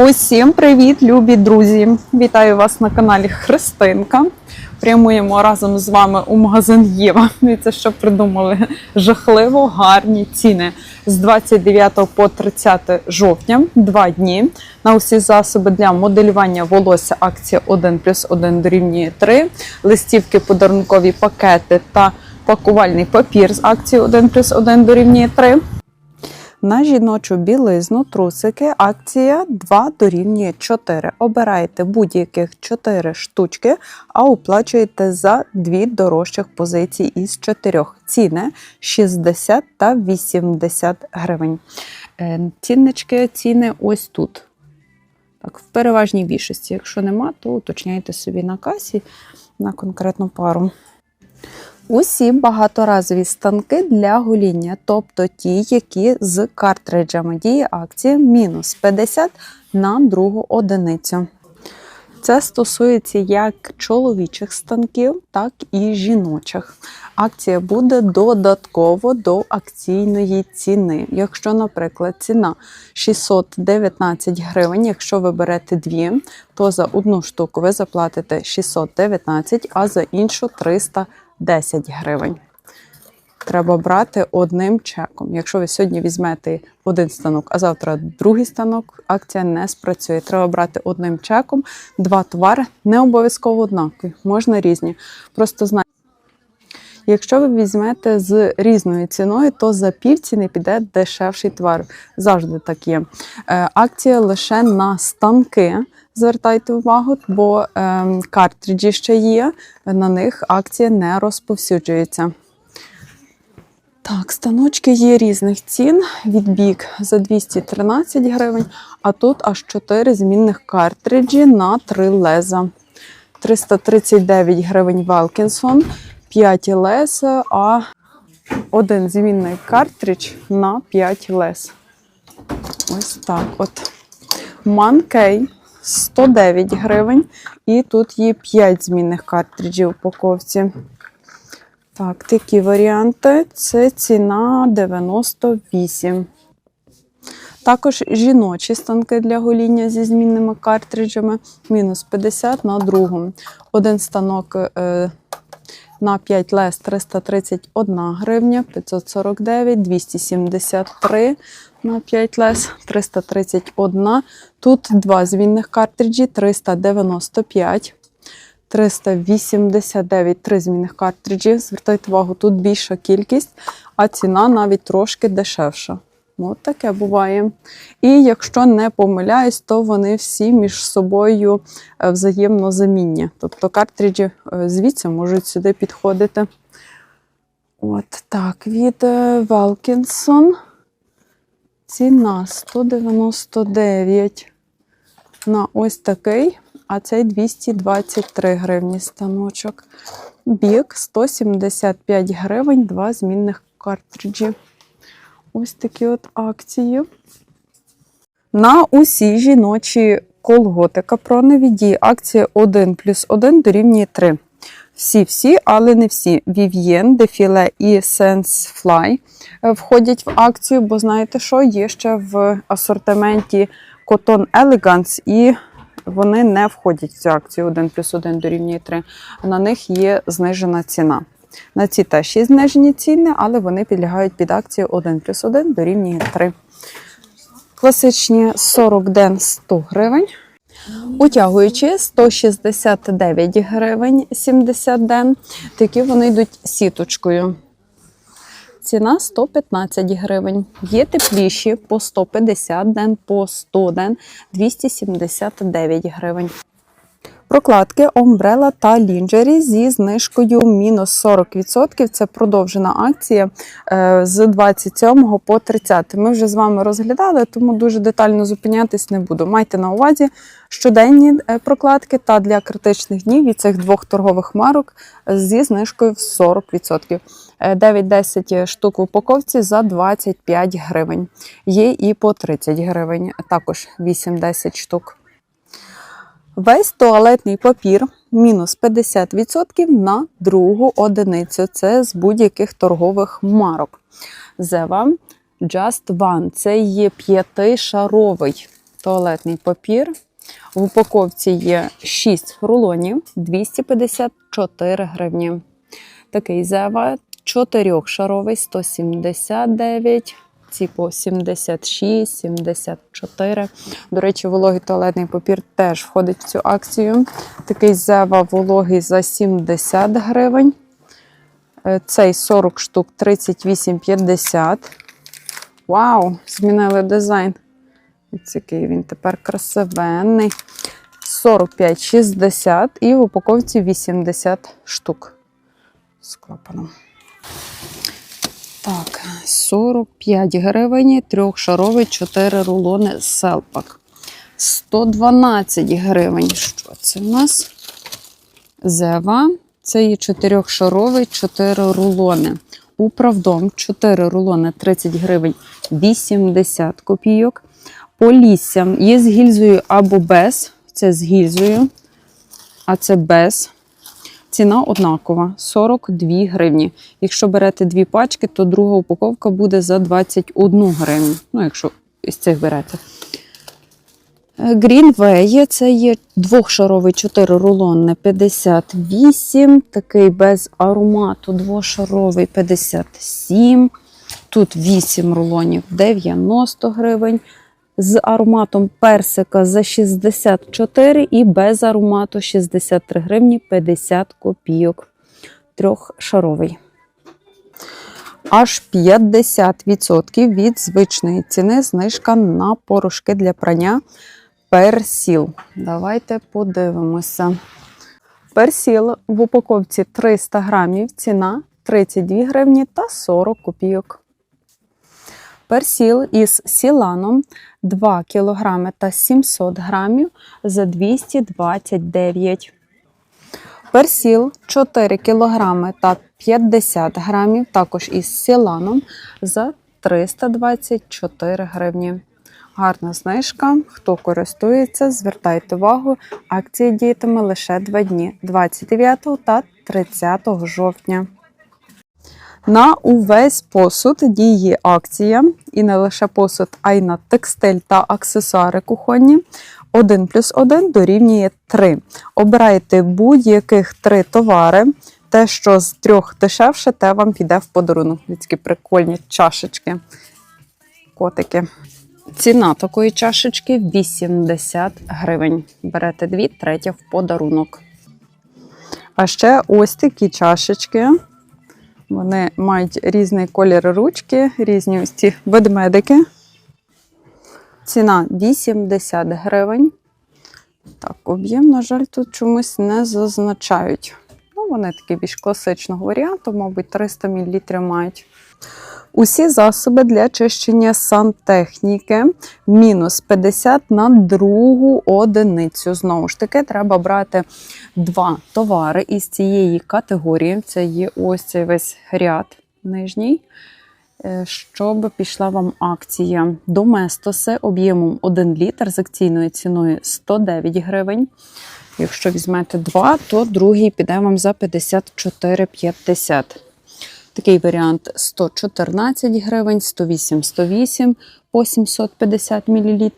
Усім привіт, любі друзі! Вітаю вас на каналі Христинка. Прямуємо разом з вами у магазин Єва. І це що придумали жахливо гарні ціни з 29 по 30 жовтня, два дні. На усі засоби для моделювання волосся акція 1 плюс 1 дорівнює 3, листівки, подарункові пакети та пакувальний папір з акції 1 плюс 1 дорівнює 3. На жіночу білизну трусики акція 2 дорівнює 4. Обираєте будь-яких 4 штучки, а оплачуєте за дві дорожчих позиції із 4. Ціни 60 та 80 гривень. Е, Ціннички, ціни ось тут. Так, в переважній більшості. Якщо нема, то уточняйте собі на касі на конкретну пару. Усі багаторазові станки для гоління, тобто ті, які з картриджами діє акція мінус 50 на другу одиницю. Це стосується як чоловічих станків, так і жіночих. Акція буде додатково до акційної ціни. Якщо, наприклад, ціна 619 гривень, якщо ви берете дві, то за одну штуку ви заплатите 619, а за іншу 310 гривень. Треба брати одним чеком. Якщо ви сьогодні візьмете один станок, а завтра другий станок, акція не спрацює. Треба брати одним чеком. Два товари не обов'язково однакові, можна різні. Просто знайте. Якщо ви візьмете з різною ціною, то за півціни піде дешевший товар. Завжди так є. Е, Акція лише на станки. Звертайте увагу, бо е, картриджі ще є, на них акція не розповсюджується. Так, станочки є різних цін. Від бік за 213 гривень, а тут аж 4 змінних картриджі на 3 леза. 339 гривень Велкінсон, 5 лез, а один змінний картридж на 5 лез. Ось так от. Манкей 109 гривень. І тут є 5 змінних картриджів в упаковці. Так, такі варіанти. Це ціна 98. Також жіночі станки для гоління зі змінними картриджами мінус 50 на другу. Один станок е, на 5 лес 331 гривня, 549, 273 на 5 лес 331. Тут два змінних картриджі 395. 389 три змінних картриджів. Звертайте увагу, тут більша кількість, а ціна навіть трошки дешевша. От таке буває. І якщо не помиляюсь, то вони всі між собою е, взаємно замінні. Тобто картриджі е, звідси можуть сюди підходити. От так, від е, Велкінсон. Ціна 199 на ось такий, а цей 223 гривні станочок. Бік 175 гривень, два змінних картриджі. Ось такі от акції. На усі жіночі колготи капронові діє акція 1 плюс 1 дорівнює 3. Всі-всі, але не всі. Vivien, Defile і Sensefly е, входять в акцію, бо знаєте що, є ще в асортименті Cotton Elegance і вони не входять в цю акцію 1 плюс 1 дорівнює 3. На них є знижена ціна. На ці теж є знижені ціни, але вони підлягають під акцію 1 плюс 1 дорівнює 3. Класичні 40 ден 100 гривень. Утягуючи 169 гривень 70 ден. Такі вони йдуть сіточкою. Ціна 115 гривень. Є тепліші по 150 ден, по 100 ден 279 гривень. Прокладки Омбрела та Лінджері зі знижкою мінус 40%. Це продовжена акція е, з 27 по 30. Ми вже з вами розглядали, тому дуже детально зупинятись не буду. Майте на увазі щоденні е, прокладки та для критичних днів від цих двох торгових марок зі знижкою в 40%. Е, 9-10 штук в упаковці за 25 гривень. Є і по 30 гривень, також 8-10 штук. Весь туалетний папір мінус 50% на другу одиницю. Це з будь-яких торгових марок. Зева Just One. Це є п'ятишаровий. туалетний папір. В упаковці є 6 рулонів 254 гривні. Такий зева 4-шаровий 179, по 76, 74. До речі, вологий туалетний папір теж входить в цю акцію. Такий зева вологий за 70 гривень. Е, Цей 40 штук 38,50. Вау! Змінили дизайн. Ось який він тепер красивенний. 45,60 і в упаковці 80 штук з клапаном. Так, 45 гривень, трьохшаровий, 4 рулони селпак. 112 гривень. Що це у нас? Зева. Це є 4-шаровий, 4 рулони. Управдом 4 рулони 30 гривень 80 копійок. Полісся є з гільзою або без. Це з гільзою, а це без. Ціна однакова 42 гривні. Якщо берете дві пачки, то друга упаковка буде за 21 гривню. Ну, якщо із цих берете. Greenway це є двохшаровий 4 рулонне 58, такий без аромату двошаровий 57. Тут 8 рулонів 90 гривень. З ароматом персика за 64 і без аромату 63 гривні 50 копійок. Трьохшаровий. Аж 50% від звичної ціни знижка на порошки для прання персіл. Давайте подивимося. Персіл в упаковці 300 грамів, ціна 32 гривні та 40 копійок. Персіл із сіланом 2 кг та 700 грамів за 229. Персіл 4 кг та 50 грамів, також із сіланом за 324 гривні. Гарна знижка. Хто користується, звертайте увагу. Акція діятиме лише 2 дні 29 та 30 жовтня. На увесь посуд діє акція, і не лише посуд, а й на текстиль та аксесуари кухонні. 1 плюс 1 дорівнює 3. Обирайте будь-яких три товари. Те, що з трьох дешевше, те вам піде в подарунок. Такі прикольні чашечки, котики. Ціна такої чашечки 80 гривень. Берете дві, третя в подарунок. А ще ось такі чашечки. Вони мають різний колір ручки, різні ось ці ведмедики. Ціна 80 гривень. Так, об'єм, на жаль, тут чомусь не зазначають. Ну, вони такі більш класичного варіанту, мабуть, 300 мл мають. Усі засоби для чищення сантехніки мінус 50 на другу одиницю. Знову ж таки, треба брати два товари із цієї категорії. Це є ось цей весь ряд нижній. е, Щоб пішла вам акція Доместоси об'ємом 1 літр з акційною ціною 109 гривень. Якщо візьмете два, то другий піде вам за 54,50. Такий варіант 114 гривень, 108 108 по 750 мл.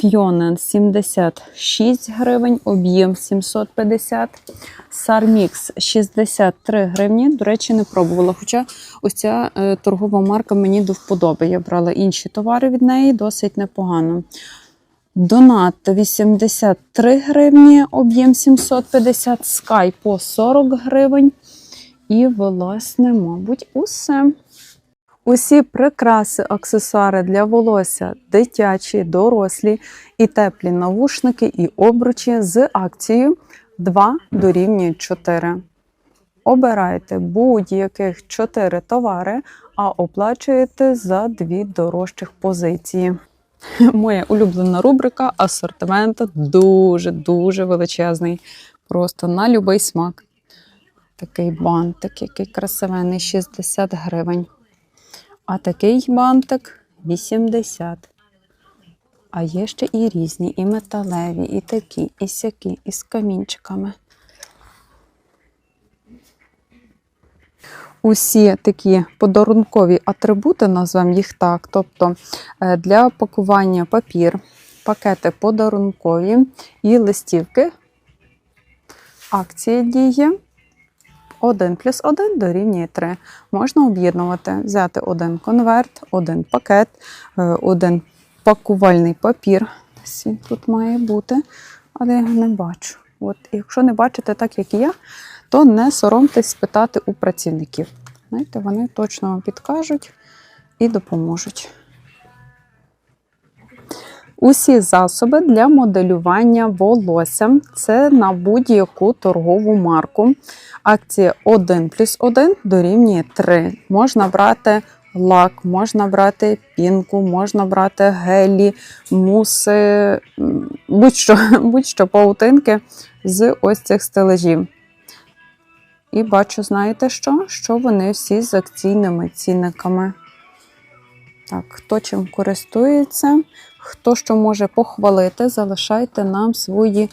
Кьонен 76 гривень, об'єм 750. Сармікс 63 гривні. До речі, не пробувала. Хоча ось ця е, торгова марка мені до вподоби. Я брала інші товари від неї, досить непогано. Донат 83 гривні, об'єм 750, Sky по 40 гривень. І, власне, мабуть, усе. Усі прикраси, аксесуари для волосся, дитячі, дорослі і теплі навушники і обручі з акцією 2 дорівнює 4. Обирайте будь-яких 4 товари, а оплачуєте за дві дорожчих позиції. Моя улюблена рубрика асортимент дуже-дуже величезний. Просто на будь-який смак. Такий бантик, який красивенний, 60 гривень. А такий бантик 80. А є ще і різні, і металеві, і такі, і сякі, і з камінчиками. Усі такі подарункові атрибути, назвемо їх так, тобто е, для пакування папір, пакети подарункові і листівки. Акція діє. 1 плюс 1 дорівнює 3. Можна об'єднувати, взяти один конверт, один пакет, е, один пакувальний папір. Він тут має бути, але я не бачу. От, якщо не бачите так, як і я, то не соромтесь спитати у працівників. Знаєте, вони точно вам підкажуть і допоможуть. Усі засоби для моделювання волосся це на будь-яку торгову марку. Акція 1 плюс 1 дорівнює 3. Можна брати лак, можна брати пінку, можна брати гелі, муси, будь-що, будь-що паутинки з ось цих стележів. І бачу, знаєте що? Що вони всі з акційними цінниками. Так, хто чим користується, хто що може похвалити, залишайте нам свої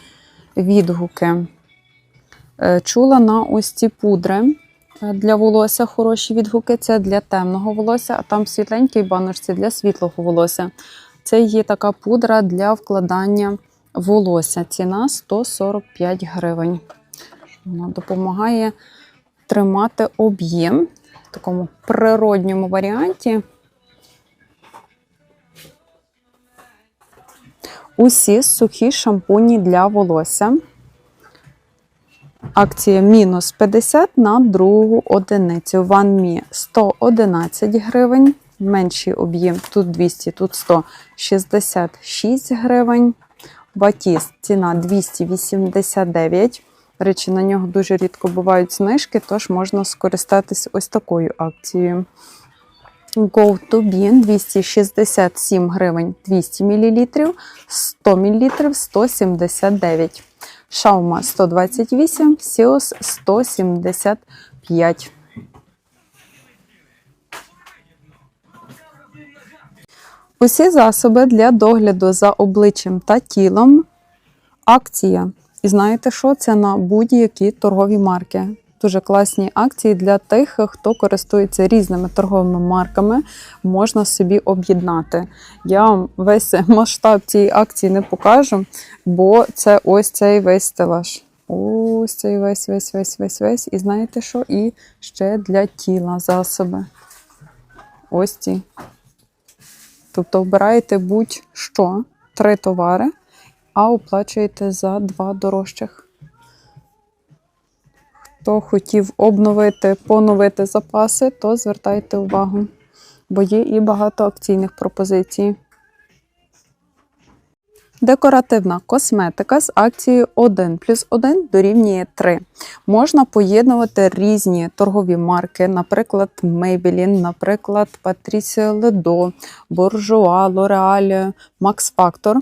відгуки. Е, Чула на ось ці пудри е, для волосся хороші відгуки. Це для темного волосся, а там в світленькій баночці для світлого волосся. Це є така пудра для вкладання волосся. Ціна 145 гривень. Вона допомагає тримати об'єм в такому природньому варіанті. Усі сухі шампуні для волосся. Акція мінус 50 на другу одиницю. Me 111 гривень. Менший об'єм тут 200, тут 166 гривень. Батіст ціна 289. До речі, на нього дуже рідко бувають знижки, тож можна скористатись ось такою акцією. Go to Bean 267 гривень 200 мл, 100 мл 179. Шаума 128, Сіос 175. Усі засоби для догляду за обличчям та тілом. Акція. І знаєте що? Це на будь-які торгові марки. Дуже класні акції для тих, хто користується різними торговими марками, можна собі об'єднати. Я вам весь масштаб цієї акції не покажу, бо це ось цей весь стелаж. Ось цей весь, весь, весь, весь, весь. І знаєте що? І ще для тіла засоби. Ось ці. Тобто обираєте будь-що, три товари, а оплачуєте за два дорожчих. Хто хотів обновити, поновити запаси, то звертайте увагу, бо є і багато акційних пропозицій. Декоративна косметика з акцією 1 плюс 1 дорівнює 3. Можна поєднувати різні торгові марки, наприклад, Maybelline, наприклад, Patricia Ledo, Bourjois, L'Oreal, Max Factor.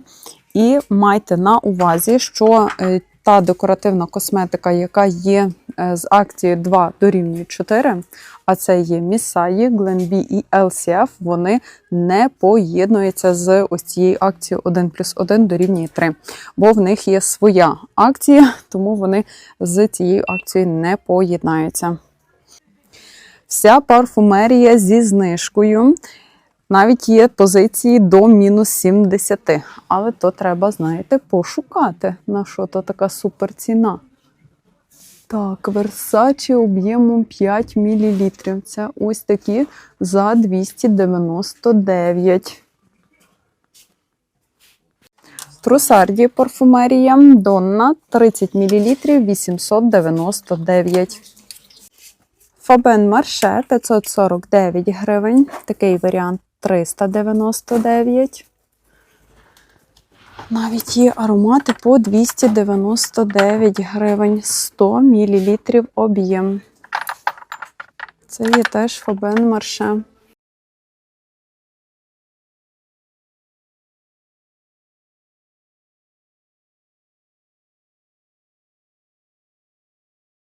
І майте на увазі, що е, та декоративна косметика, яка є з акцією 2 дорівнює 4, а це є Місаї, Glenbee і LCF, вони не поєднуються з ось цією акцією 1 плюс 1 дорівнює 3, бо в них є своя акція, тому вони з цією акцією не поєднаються. Вся парфумерія зі знижкою. Навіть є позиції до мінус 70. Але то треба, знаєте, пошукати, на що то така суперціна. Так, Versace об'ємом 5 мл. Це ось такі за 299. Трусарді парфумерія Донна 30 мл 899. Фабен Марше 549 гривень. Такий варіант 399. Навіть є аромати по 299 гривень, 100 мл об'єм. Це є теж Фабен Марше.